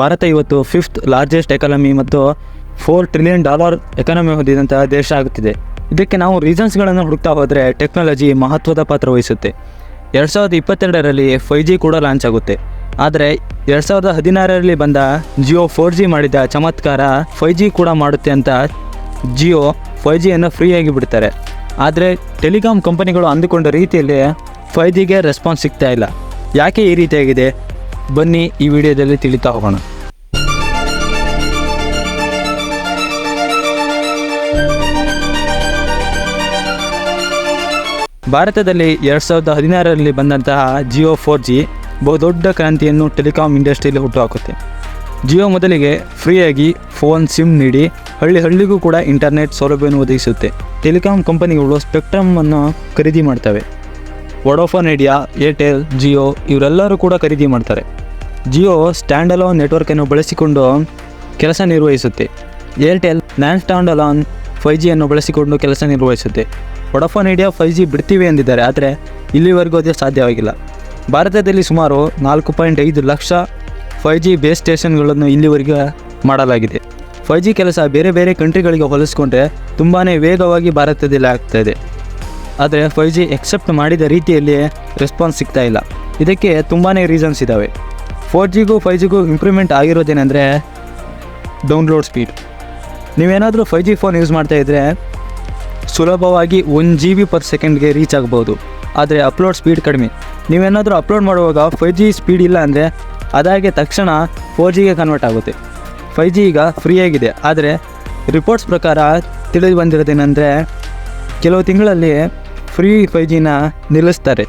ಭಾರತ ಇವತ್ತು fifth largest economy ಮತ್ತು four trillion dollar economy ಹೊಂದಿದಂತಹ ದೇಶ ಆಗುತ್ತಿದೆ. ಇದಕ್ಕೆ ನಾವು ರೀಸನ್ಸ್ಗಳನ್ನು ಹುಡುಕ್ತಾ ಹೋದರೆ ಟೆಕ್ನಾಲಜಿ ಮಹತ್ವದ ಪಾತ್ರ ವಹಿಸುತ್ತೆ. ಎರಡು ಸಾವಿರದ ಇಪ್ಪತ್ತೆರಡರಲ್ಲಿ ಫೈವ್ ಜಿ ಕೂಡ ಲಾಂಚ್ ಆಗುತ್ತೆ. ಆದರೆ ಎರಡು ಸಾವಿರದ ಹದಿನಾರರಲ್ಲಿ ಬಂದ ಜಿಯೋ ಫೋರ್ ಜಿ ಮಾಡಿದ ಚಮತ್ಕಾರ ಫೈವ್ ಜಿ ಕೂಡ ಮಾಡುತ್ತೆ ಅಂತ ಜಿಯೋ ಫೈವ್ ಜಿಯನ್ನು ಫ್ರೀಯಾಗಿ ಬಿಡ್ತಾರೆ. ಆದರೆ ಟೆಲಿಕಾಂ ಕಂಪನಿಗಳು ಅಂದುಕೊಂಡ ರೀತಿಯಲ್ಲಿ ಫೈವ್ ಜಿಗೆ ರೆಸ್ಪಾನ್ಸ್ ಸಿಗ್ತಾ ಇಲ್ಲ. ಯಾಕೆ ಈ ರೀತಿಯಾಗಿದೆ? ಬನ್ನಿ ಈ ವಿಡಿಯೋದಲ್ಲಿ ತಿಳಿತಾ ಹೋಗೋಣ. ಭಾರತದಲ್ಲಿ ಎರಡು ಸಾವಿರದ ಹದಿನಾರರಲ್ಲಿ ಬಂದಂತಹ ಜಿಯೋ ಫೋರ್ ಜಿ ಬಹುದೊಡ್ಡ ಕ್ರಾಂತಿಯನ್ನು ಟೆಲಿಕಾಂ ಇಂಡಸ್ಟ್ರಿಯಲ್ಲಿ ಹುಟ್ಟುಹಾಕುತ್ತೆ. ಜಿಯೋ ಮೊದಲಿಗೆ ಫ್ರೀಯಾಗಿ ಫೋನ್, ಸಿಮ್ ನೀಡಿ ಹಳ್ಳಿ ಹಳ್ಳಿಗೂ ಕೂಡ ಇಂಟರ್ನೆಟ್ ಸೌಲಭ್ಯವನ್ನು ಒದಗಿಸುತ್ತೆ. ಟೆಲಿಕಾಂ ಕಂಪನಿಗಳು ಸ್ಪೆಕ್ಟ್ರಮನ್ನು ಖರೀದಿ ಮಾಡ್ತವೆ. ವೊಡೋಫೋನ್ ಐಡಿಯಾ ಏರ್ಟೆಲ್ ಜಿಯೋ ಇವರೆಲ್ಲರೂ ಕೂಡ ಖರೀದಿ ಮಾಡ್ತಾರೆ. ಜಿಯೋ ಸ್ಟ್ಯಾಂಡ್ ಅಲೋನ್ ನೆಟ್ವರ್ಕನ್ನು ಬಳಸಿಕೊಂಡು ಕೆಲಸ ನಿರ್ವಹಿಸುತ್ತೆ. Airtel non stand alone five ಜಿಯನ್ನು ಬಳಸಿಕೊಂಡು ಕೆಲಸ ನಿರ್ವಹಿಸುತ್ತೆ. ವೊಡಾಫೋನ್ ಐಡಿಯಾ ಫೈ ಜಿ ಬಿಡ್ತೀವಿ ಎಂದಿದ್ದಾರೆ, ಆದರೆ ಇಲ್ಲಿವರೆಗೂ ಅದು ಸಾಧ್ಯವಾಗಿಲ್ಲ. ಭಾರತದಲ್ಲಿ ಸುಮಾರು ನಾಲ್ಕು ಪಾಯಿಂಟ್ ಐದು ಲಕ್ಷ ಫೈ ಜಿ ಬೇಸ್ ಸ್ಟೇಷನ್ಗಳನ್ನು ಇಲ್ಲಿವರೆಗೆ ಮಾಡಲಾಗಿದೆ. ಫೈ ಜಿ ಕೆಲಸ ಬೇರೆ ಬೇರೆ ಕಂಟ್ರಿಗಳಿಗೆ ಹೋಲಿಸ್ಕೊಂಡ್ರೆ ತುಂಬಾ ವೇಗವಾಗಿ ಭಾರತದಲ್ಲಿ ಆಗ್ತಾಯಿದೆ ಆದರೆ ಫೈ ಜಿ ಎಕ್ಸೆಪ್ಟ್ ಮಾಡಿದ ರೀತಿಯಲ್ಲಿ ರೆಸ್ಪಾನ್ಸ್ ಸಿಗ್ತಾ ಇಲ್ಲ. ಇದಕ್ಕೆ ತುಂಬಾ ರೀಸನ್ಸ್ ಇದ್ದಾವೆ ಫೋರ್ ಜಿಗೂ ಫೈವ್ ಜಿಗೂ ಇಂಪ್ರೂವ್ಮೆಂಟ್ ಆಗಿರೋದೇನೆಂದರೆ ಡೌನ್ಲೋಡ್ ಸ್ಪೀಡ್ ನೀವೇನಾದರೂ ಫೈವ್ ಜಿ ಫೋನ್ ಯೂಸ್ ಮಾಡ್ತಾ ಇದ್ದರೆ ಸುಲಭವಾಗಿ ಒನ್ ಜಿ ಬಿ ಪರ್ ಸೆಕೆಂಡ್ಗೆ ರೀಚ್ ಆಗ್ಬೋದು. ಆದರೆ ಅಪ್ಲೋಡ್ ಸ್ಪೀಡ್ ಕಡಿಮೆ. ನೀವೇನಾದರೂ ಅಪ್ಲೋಡ್ ಮಾಡುವಾಗ ಫೈವ್ ಜಿ ಸ್ಪೀಡ್ ಇಲ್ಲ ಅಂದರೆ ಅದಾಗೆ ತಕ್ಷಣ ಫೋರ್ ಜಿಗೆ ಕನ್ವರ್ಟ್ ಆಗುತ್ತೆ. ಫೈವ್ ಜಿ ಈಗ ಫ್ರೀಯಾಗಿದೆ ಆದರೆ ರಿಪೋರ್ಟ್ಸ್ ಪ್ರಕಾರ ತಿಳಿದು ಬಂದಿರೋದೇನೆಂದರೆ ಕೆಲವು ತಿಂಗಳಲ್ಲಿ ಫ್ರೀ ಫೈ ಜಿನ ನಿಲ್ಲಿಸ್ತಾರೆ.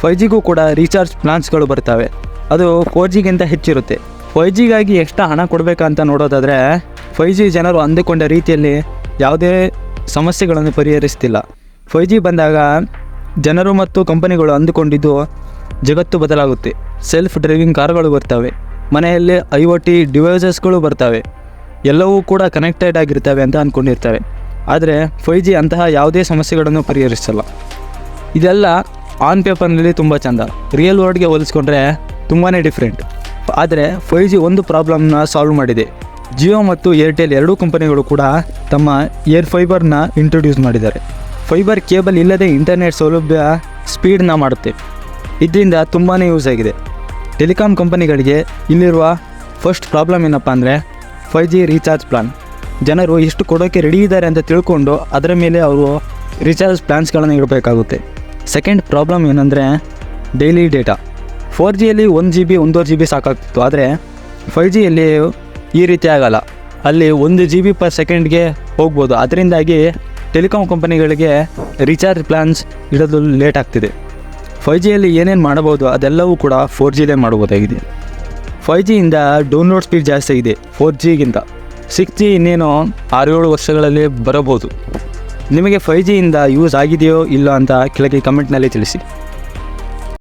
ಫೈ ಜಿಗೂ ಕೂಡ ರೀಚಾರ್ಜ್ ಪ್ಲಾನ್ಸ್ಗಳು ಬರ್ತವೆ. ಅದು ಫೋರ್ ಜಿಗಿಂತ ಹೆಚ್ಚಿರುತ್ತೆ. ಫೈ ಜಿಗಾಗಿ ಎಕ್ಸ್ಟ್ರಾ ಹಣ ಕೊಡಬೇಕಂತ ನೋಡೋದಾದರೆ ಫೈ ಜಿ ಜನರು ಅಂದುಕೊಂಡ ರೀತಿಯಲ್ಲಿ ಯಾವುದೇ ಸಮಸ್ಯೆಗಳನ್ನು ಪರಿಹರಿಸ್ತಿಲ್ಲ. ಫೈ ಜಿ ಬಂದಾಗ ಜನರು ಮತ್ತು ಕಂಪನಿಗಳು ಅಂದುಕೊಂಡಿದ್ದು ಜಗತ್ತು ಬದಲಾಗುತ್ತೆ. ಸೆಲ್ಫ್ ಡ್ರೈವಿಂಗ್ ಕಾರ್ಗಳು ಬರ್ತವೆ. ಮನೆಯಲ್ಲಿ ಐ ಒ ಟಿ ಡಿವೈಸಸ್ಗಳು ಬರ್ತವೆ. ಎಲ್ಲವೂ ಕೂಡ ಕನೆಕ್ಟೆಡ್ ಆಗಿರ್ತವೆ ಅಂತ ಅಂದ್ಕೊಂಡಿರ್ತವೆ ಆದರೆ ಫೈ ಜಿ ಅಂತಹ ಯಾವುದೇ ಸಮಸ್ಯೆಗಳನ್ನು ಪರಿಹರಿಸಲ್ಲ. ಇದೆಲ್ಲ ಆನ್ ಪೇಪರ್ನಲ್ಲಿ ತುಂಬ ಚೆಂದ. ರಿಯಲ್ ವರ್ಲ್ಡ್ಗೆ ಹೋಲಿಸ್ಕೊಂಡ್ರೆ ತುಂಬಾ ಡಿಫ್ರೆಂಟ್ ಆದರೆ ಫೈ ಜಿ ಒಂದು ಪ್ರಾಬ್ಲಮ್ನ ಸಾಲ್ವ್ ಮಾಡಿದೆ. ಜಿಯೋ ಮತ್ತು ಏರ್ಟೆಲ್ ಎರಡೂ ಕಂಪನಿಗಳು ಕೂಡ ತಮ್ಮ ಏರ್ ಫೈಬರ್ನ ಇಂಟ್ರೊಡ್ಯೂಸ್ ಮಾಡಿದ್ದಾರೆ. ಫೈಬರ್ ಕೇಬಲ್ ಇಲ್ಲದೆ ಇಂಟರ್ನೆಟ್ ಸೌಲಭ್ಯ ಸ್ಪೀಡ್ನ ಮಾಡುತ್ತೆ. ಇದರಿಂದ ತುಂಬಾ ಯೂಸ್ ಆಗಿದೆ. ಟೆಲಿಕಾಂ ಕಂಪನಿಗಳಿಗೆ ಇಲ್ಲಿರುವ ಫಸ್ಟ್ ಪ್ರಾಬ್ಲಮ್ ಏನಪ್ಪ ಅಂದರೆ ಫೈ ಜಿ ರೀಚಾರ್ಜ್ ಪ್ಲಾನ್ ಜನರು ಎಷ್ಟು ಕೊಡೋಕ್ಕೆ ರೆಡಿ ಇದ್ದಾರೆ ಅಂತ ತಿಳ್ಕೊಂಡು ಅದರ ಮೇಲೆ ಅವರು ರೀಚಾರ್ಜ್ ಪ್ಲಾನ್ಸ್ಗಳನ್ನು ಇಡಬೇಕಾಗುತ್ತೆ. ಸೆಕೆಂಡ್ ಪ್ರಾಬ್ಲಮ್ ಏನಂದರೆ ಡೈಲಿ ಡೇಟಾ ಫೋರ್ ಜಿಯಲ್ಲಿ ಒಂದು ಜಿ ಬಿ ಒಂದೂವರೆ ಜಿ ಬಿ ಸಾಕಾಗ್ತಿತ್ತು. ಆದರೆ ಫೈವ್ ಜಿಯಲ್ಲಿ ಈ ರೀತಿ ಆಗಲ್ಲ. ಅಲ್ಲಿ ಒಂದು ಜಿ ಬಿ ಪರ್ ಸೆಕೆಂಡ್ಗೆ ಹೋಗ್ಬೋದು. ಅದರಿಂದಾಗಿ ಟೆಲಿಕಾಮ್ ಕಂಪನಿಗಳಿಗೆ ರೀಚಾರ್ಜ್ ಪ್ಲಾನ್ಸ್ ಇಡೋದು ಲೇಟ್ ಆಗ್ತಿದೆ. ಫೈ ಜಿಯಲ್ಲಿ ಏನೇನು ಮಾಡಬಹುದು ಅದೆಲ್ಲವೂ ಕೂಡ ಫೋರ್ ಜಿಲೇ ಮಾಡ್ಬೋದಾಗಿದೆ ಫೈ ಜಿಯಿಂದ ಡೌನ್ಲೋಡ್ ಸ್ಪೀಡ್ ಜಾಸ್ತಿ ಇದೆ ಫೋರ್ ಜಿಗಿಂತ ಸಿಕ್ಸ್ ಜಿ ಇನ್ನೇನು ಆರು ಏಳು ವರ್ಷಗಳಲ್ಲಿ ಬರಬಹುದು. ನಿಮಗೆ ಫೈ ಜಿಯಿಂದ ಯೂಸ್ ಆಗಿದೆಯೋ ಇಲ್ಲ ಅಂತ ಕೆಳಗೆ ಕಮೆಂಟ್ನಲ್ಲಿ ತಿಳಿಸಿ.